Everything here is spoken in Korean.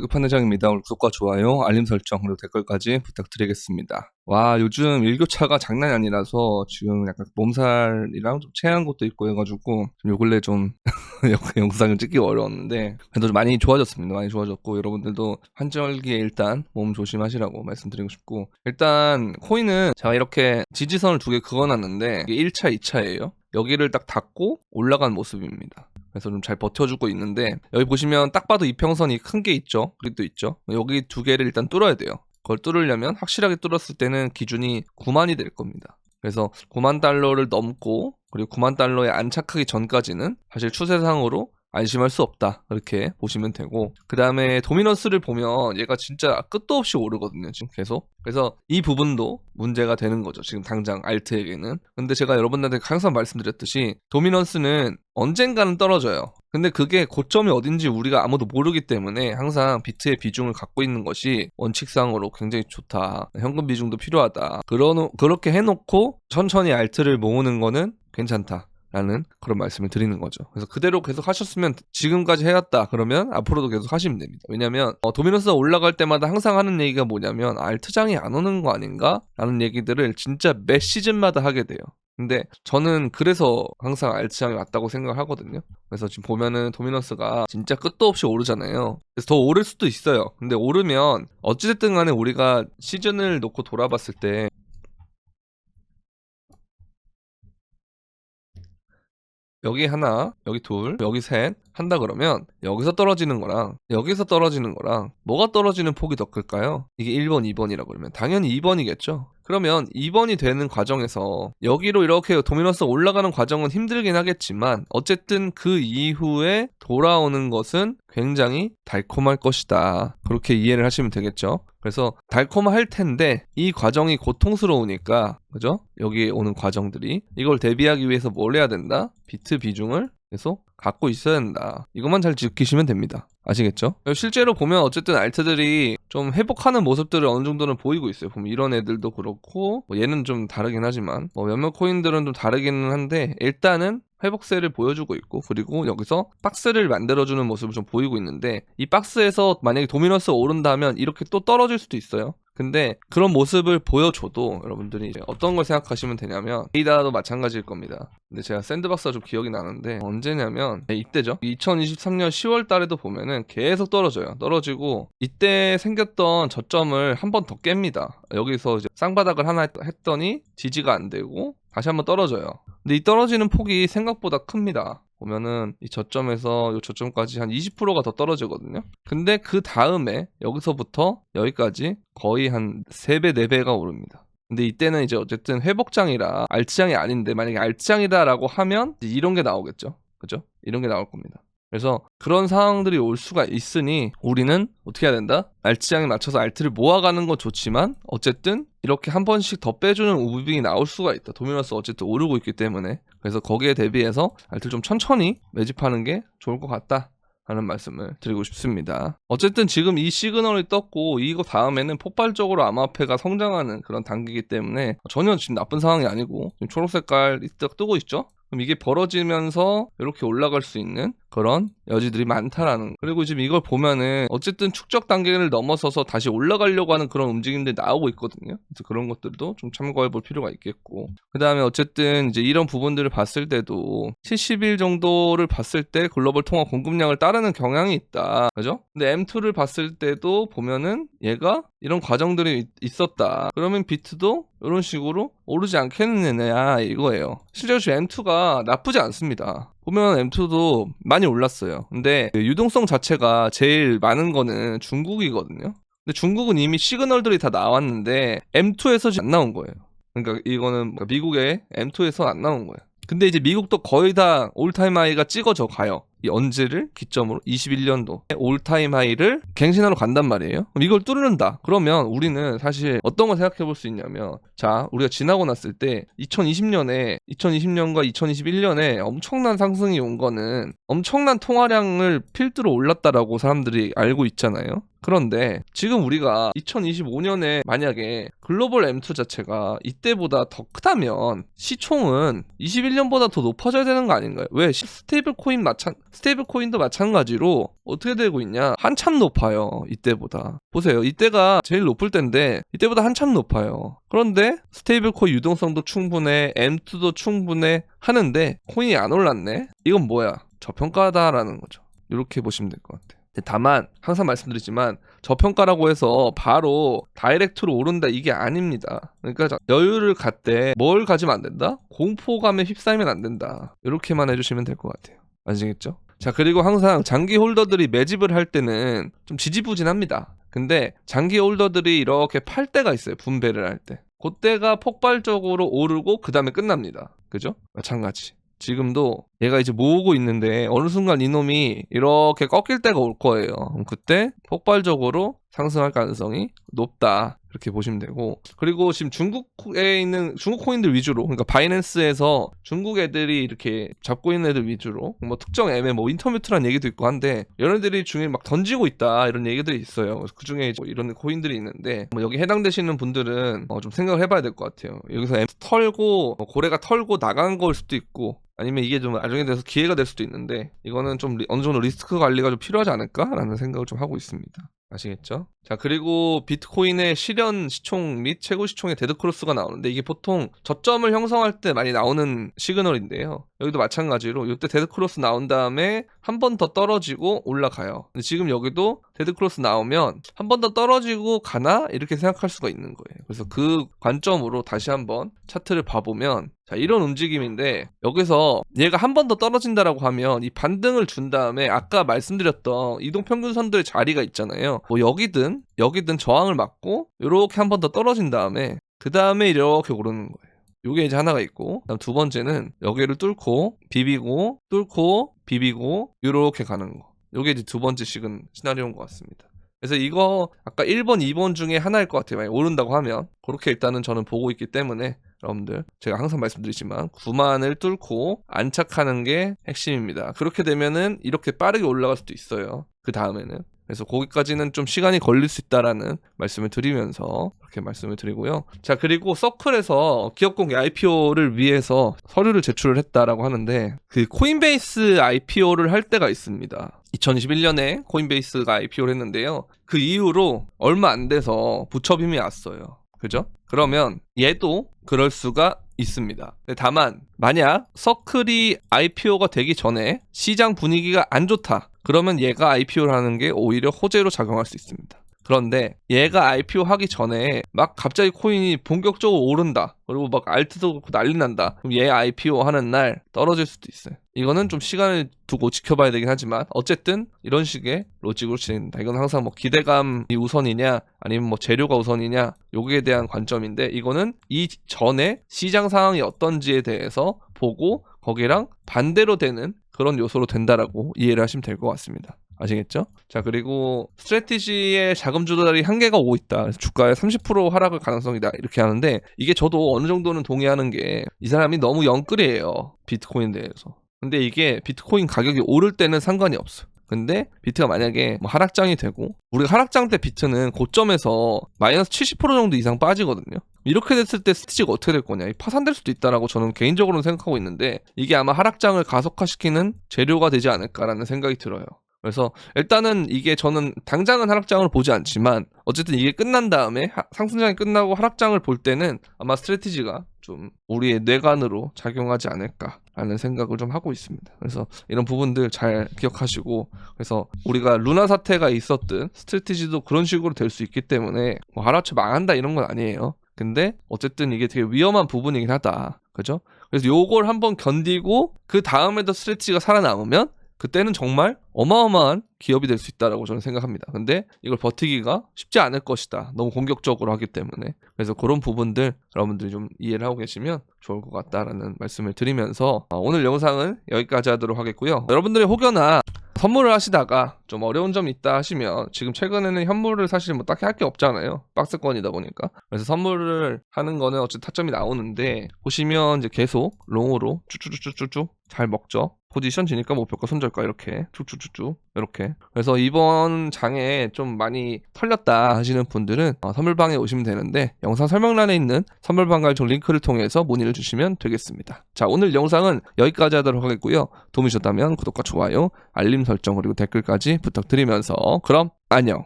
급판대장입니다. 오늘 구독과 좋아요, 알림 설정, 그리고 댓글까지 부탁드리겠습니다. 와, 요즘 일교차가 장난이 아니라서 지금 약간 몸살이랑 좀 체한 것도 있고 해가지고 요 근래 좀 영상을 찍기 어려웠는데 그래도 좀 많이 좋아졌습니다. 많이 좋아졌고 여러분들도 환절기에 일단 몸 조심하시라고 말씀드리고 싶고 일단 코인은 제가 이렇게 지지선을 두 개 그어놨는데 이게 1차, 2차예요. 여기를 딱 닫고 올라간 모습입니다. 그래서 좀 잘 버텨주고 있는데 여기 보시면 딱 봐도 이평선이 큰 게 있죠. 그리도 있죠. 여기 두 개를 일단 뚫어야 돼요. 그걸 뚫으려면 확실하게 뚫었을 때는 기준이 9만이 될 겁니다. 그래서 9만 달러를 넘고 그리고 9만 달러에 안착하기 전까지는 사실 추세상으로 안심할 수 없다. 이렇게 보시면 되고 그 다음에 도미넌스를 보면 얘가 진짜 끝도 없이 오르거든요. 지금 계속. 그래서 이 부분도 문제가 되는 거죠. 지금 당장 알트에게는. 근데 제가 여러분들한테 항상 말씀드렸듯이 도미넌스는 언젠가는 떨어져요. 근데 그게 고점이 어딘지 우리가 아무도 모르기 때문에 항상 비트의 비중을 갖고 있는 것이 원칙상으로 굉장히 좋다. 현금 비중도 필요하다. 그러, 그렇게 해놓고 천천히 알트를 모으는 거는 괜찮다. 라는 그런 말씀을 드리는 거죠. 그래서 그대로 계속 하셨으면 지금까지 해왔다. 그러면 앞으로도 계속 하시면 됩니다. 왜냐면 어, 도미노스가 올라갈 때마다 항상 하는 얘기가 뭐냐면 알트장이 안 오는 거 아닌가? 라는 얘기들을 진짜 매 시즌마다 하게 돼요. 근데 저는 그래서 항상 알트장이 왔다고 생각하거든요. 그래서 지금 보면은 도미너스가 진짜 끝도 없이 오르잖아요. 그래서 더 오를 수도 있어요. 근데 오르면 어찌됐든 간에 우리가 시즌을 놓고 돌아봤을 때 여기 하나, 여기 둘, 여기 셋 한다 그러면 여기서 떨어지는 거랑 여기서 떨어지는 거랑 뭐가 떨어지는 폭이 더 클까요? 이게 1번, 2번이라고 그러면 당연히 2번이겠죠. 그러면 2번이 되는 과정에서 여기로 이렇게 도미너스가 올라가는 과정은 힘들긴 하겠지만 어쨌든 그 이후에 돌아오는 것은 굉장히 달콤할 것이다. 그렇게 이해를 하시면 되겠죠. 그래서 달콤할 텐데 이 과정이 고통스러우니까 그죠? 여기 오는 과정들이 이걸 대비하기 위해서 뭘 해야 된다? 비트 비중을 계속 갖고 있어야 된다. 이것만 잘 지키시면 됩니다. 아시겠죠? 실제로 보면 어쨌든 알트들이 좀 회복하는 모습들을 어느 정도는 보이고 있어요. 보면 이런 애들도 그렇고 뭐 얘는 좀 다르긴 하지만 뭐 몇몇 코인들은 좀 다르기는 한데 일단은 회복세를 보여주고 있고 그리고 여기서 박스를 만들어주는 모습을 좀 보이고 있는데 이 박스에서 만약에 도미너스가 오른다면 이렇게 또 떨어질 수도 있어요. 근데 그런 모습을 보여줘도 여러분들이 어떤 걸 생각하시면 되냐면 데이다도 마찬가지일 겁니다. 근데 제가 샌드박스가 좀 기억이 나는데 언제냐면 네, 이때죠. 2023년 10월 달에도 보면은 계속 떨어져요. 떨어지고 이때 생겼던 저점을 한 번 더 깹니다. 여기서 이제 쌍바닥을 하나 했더니 지지가 안 되고 다시 한번 떨어져요. 근데 이 떨어지는 폭이 생각보다 큽니다. 보면은 이 저점에서 이 저점까지 한 20%가 더 떨어지거든요. 근데 그 다음에 여기서부터 여기까지 거의 한 3배, 4배가 오릅니다. 근데 이때는 이제 어쨌든 회복장이라 알트장이 아닌데 만약에 알트장이다라고 하면 이런 게 나오겠죠. 그죠? 이런 게 나올 겁니다. 그래서 그런 상황들이 올 수가 있으니 우리는 어떻게 해야 된다? 알트장에 맞춰서 알트를 모아가는 건 좋지만 어쨌든 이렇게 한 번씩 더 빼주는 우빙이 나올 수가 있다. 도미너스 어쨌든 오르고 있기 때문에 그래서 거기에 대비해서 알트를 좀 천천히 매집하는 게 좋을 것 같다. 하는 말씀을 드리고 싶습니다. 어쨌든 지금 이 시그널이 떴고 이거 다음에는 폭발적으로 암호화폐가 성장하는 그런 단계이기 때문에 전혀 지금 나쁜 상황이 아니고 지금 초록 색깔이 딱 뜨고 있죠. 그럼 이게 벌어지면서 이렇게 올라갈 수 있는 그런 여지들이 많다라는 그리고 지금 이걸 보면은 어쨌든 축적 단계를 넘어서서 다시 올라가려고 하는 그런 움직임들이 나오고 있거든요. 그래서 그런 것들도 좀 참고해 볼 필요가 있겠고 그 다음에 어쨌든 이제 이런 부분들을 봤을 때도 70일 정도를 봤을 때 글로벌 통화 공급량을 따르는 경향이 있다. 그죠? 근데 M2를 봤을 때도 보면은 얘가 이런 과정들이 있었다. 그러면 비트도 이런 식으로 오르지 않겠느냐 이거예요. 실제로 지금 M2가 나쁘지 않습니다. 보면 M2도 많이 올랐어요. 근데 그 유동성 자체가 제일 많은 거는 중국이거든요. 근데 중국은 이미 시그널들이 다 나왔는데 M2에서 안 나온 거예요. 그러니까 이거는 미국의 M2에서 안 나온 거예요. 근데 이제 미국도 거의 다 올타임 하이가 찍어져 가요. 이 언제를 기점으로 21년도 올타임 하이를 갱신하러 간단 말이에요. 그럼 이걸 뚫는다. 그러면 우리는 사실 어떤 걸 생각해 볼 수 있냐면 자 우리가 지나고 났을 때 2020년에 2020년과 2021년에 엄청난 상승이 온 거는 엄청난 통화량을 필두로 올랐다라고 사람들이 알고 있잖아요. 그런데 지금 우리가 2025년에 만약에 글로벌 M2 자체가 이때보다 더 크다면 시총은 21년보다 더 높아져야 되는 거 아닌가요? 왜 스테이블 코인 마찬 스테이블 코인도 마찬가지로 어떻게 되고 있냐? 한참 높아요. 이때보다. 보세요. 이때가 제일 높을 때인데 이때보다 한참 높아요. 그런데 스테이블 코인 유동성도 충분해, M2도 충분해 하는데 코인이 안 올랐네. 이건 뭐야? 저평가다라는 거죠. 이렇게 보시면 될 것 같아요. 다만 항상 말씀드리지만 저평가라고 해서 바로 다이렉트로 오른다 이게 아닙니다. 그러니까 자- 여유를 갖되 뭘 가지면 안 된다? 공포감에 휩싸이면 안 된다. 이렇게만 해주시면 될 것 같아요. 아시겠죠? 자 그리고 항상 장기 홀더들이 매집을 할 때는 좀 지지부진합니다. 근데 장기 홀더들이 이렇게 팔 때가 있어요. 분배를 할 때. 그때가 폭발적으로 오르고 그 다음에 끝납니다. 그죠? 마찬가지. 지금도 얘가 이제 모으고 있는데 어느 순간 이놈이 이렇게 꺾일 때가 올 거예요. 그때 폭발적으로 상승할 가능성이 높다. 이렇게 보시면 되고 그리고 지금 중국에 있는 중국 코인들 위주로 그러니까 바이낸스에서 중국 애들이 이렇게 잡고 있는 애들 위주로 뭐 특정 앱에 뭐 인터뮤트란 얘기도 있고 한데 얘네들이 중에 막 던지고 있다 이런 얘기들이 있어요. 그 중에 이런 코인들이 있는데 뭐 여기 해당되시는 분들은 어, 좀 생각을 해봐야 될 것 같아요. 여기서 앱 털고 뭐 고래가 털고 나간 걸 수도 있고 아니면 이게 좀 나중에 돼서 기회가 될 수도 있는데 이거는 좀 리- 어느 정도 리스크 관리가 좀 필요하지 않을까라는 생각을 좀 하고 있습니다. 아시겠죠? 자 그리고 비트코인의 실현 시총 및 최고 시총의 데드크로스가 나오는데 이게 보통 저점을 형성할 때 많이 나오는 시그널인데요. 여기도 마찬가지로 이때 데드크로스 나온 다음에 한 번 더 떨어지고 올라가요. 지금 여기도 데드크로스 나오면 한 번 더 떨어지고 가나 이렇게 생각할 수가 있는 거예요. 그래서 그 관점으로 다시 한번 차트를 봐보면 자 이런 움직임인데 여기서 얘가 한 번 더 떨어진다라고 하면 이 반등을 준 다음에 아까 말씀드렸던 이동평균선들의 자리가 있잖아요. 뭐 여기든 여기든 저항을 맞고 이렇게 한 번 더 떨어진 다음에 그 다음에 이렇게 오르는 거예요. 요게 이제 하나가 있고 두 번째는 여기를 뚫고 비비고 뚫고 비비고 이렇게 가는 거. 요게 이제 두 번째 식은 시나리오인 것 같습니다. 그래서 이거 아까 1번, 2번 중에 하나일 것 같아요. 만약 오른다고 하면 그렇게 일단은 저는 보고 있기 때문에 여러분들 제가 항상 말씀드리지만 9만을 뚫고 안착하는 게 핵심입니다. 그렇게 되면은 이렇게 빠르게 올라갈 수도 있어요. 그 다음에는 그래서 거기까지는 좀 시간이 걸릴 수 있다라는 말씀을 드리면서 이렇게 말씀을 드리고요. 자 그리고 서클에서 기업공개 IPO를 위해서 서류를 제출을 했다라고 하는데 그 코인베이스 IPO를 할 때가 있습니다. 2021년에 코인베이스가 IPO를 했는데요. 그 이후로 얼마 안 돼서 부처빔이 왔어요. 그죠? 그러면 얘도 그럴 수가 있습니다. 근데 다만 만약 서클이 IPO가 되기 전에 시장 분위기가 안 좋다. 그러면 얘가 IPO를 하는 게 오히려 호재로 작용할 수 있습니다. 그런데 얘가 IPO 하기 전에 막 갑자기 코인이 본격적으로 오른다. 그리고 막 알트도 그렇고 난리 난다. 그럼 얘 IPO 하는 날 떨어질 수도 있어요. 이거는 좀 시간을 두고 지켜봐야 되긴 하지만 어쨌든 이런 식의 로직으로 진행된다. 이건 항상 뭐 기대감이 우선이냐 아니면 뭐 재료가 우선이냐 여기에 대한 관점인데 이거는 이 전에 시장 상황이 어떤지에 대해서 보고 거기랑 반대로 되는 그런 요소로 된다라고 이해를 하시면 될 것 같습니다. 아시겠죠? 자 그리고 스트레티지의 자금 조달이 한계가 오고 있다. 주가에 30% 하락을 가능성이다. 이렇게 하는데 이게 저도 어느 정도는 동의하는 게 이 사람이 너무 영끌이에요. 비트코인 대해서. 근데 이게 비트코인 가격이 오를 때는 상관이 없어. 근데 비트가 만약에 뭐 하락장이 되고 우리가 하락장 때 비트는 고점에서 마이너스 70% 정도 이상 빠지거든요. 이렇게 됐을 때 스티치가 어떻게 될 거냐? 이 파산될 수도 있다라고 저는 개인적으로는 생각하고 있는데 이게 아마 하락장을 가속화시키는 재료가 되지 않을까라는 생각이 들어요. 그래서 일단은 이게 저는 당장은 하락장을 보지 않지만 어쨌든 이게 끝난 다음에 하- 상승장이 끝나고 하락장을 볼 때는 아마 스트레티지가 좀 우리의 뇌관으로 작용하지 않을까라는 생각을 좀 하고 있습니다. 그래서 이런 부분들 잘 기억하시고 그래서 우리가 루나 사태가 있었든 스트레티지도 그런 식으로 될 수 있기 때문에 뭐 하루아침에 망한다 이런 건 아니에요. 근데 어쨌든 이게 되게 위험한 부분이긴 하다. 그죠? 그래서 요걸 한번 견디고 그 다음에도 스트레치가 살아남으면 그때는 정말 어마어마한 기업이 될 수 있다라고 저는 생각합니다. 근데 이걸 버티기가 쉽지 않을 것이다. 너무 공격적으로 하기 때문에. 그래서 그런 부분들 여러분들이 좀 이해를 하고 계시면 좋을 것 같다라는 말씀을 드리면서 어, 오늘 영상은 여기까지 하도록 하겠고요. 여러분들의 혹여나 선물을 하시다가 좀 어려운 점이 있다 하시면 지금 최근에는 현물을 사실 뭐 딱히 할 게 없잖아요. 박스권이다 보니까. 그래서 선물을 하는 거는 어쨌든 타점이 나오는데 보시면 이제 계속 롱으로 쭉쭉쭉쭉쭉 잘 먹죠. 포지션 지니까 목표가 손절가 이렇게 쭉쭉쭉쭉 이렇게 그래서 이번 장에 좀 많이 털렸다 하시는 분들은 어, 선물방에 오시면 되는데 영상 설명란에 있는 선물방 가입 링크를 통해서 문의를 주시면 되겠습니다. 자 오늘 영상은 여기까지 하도록 하겠고요. 도움이 되셨다면 구독과 좋아요, 알림 설정 그리고 댓글까지 부탁드리면서 그럼 안녕.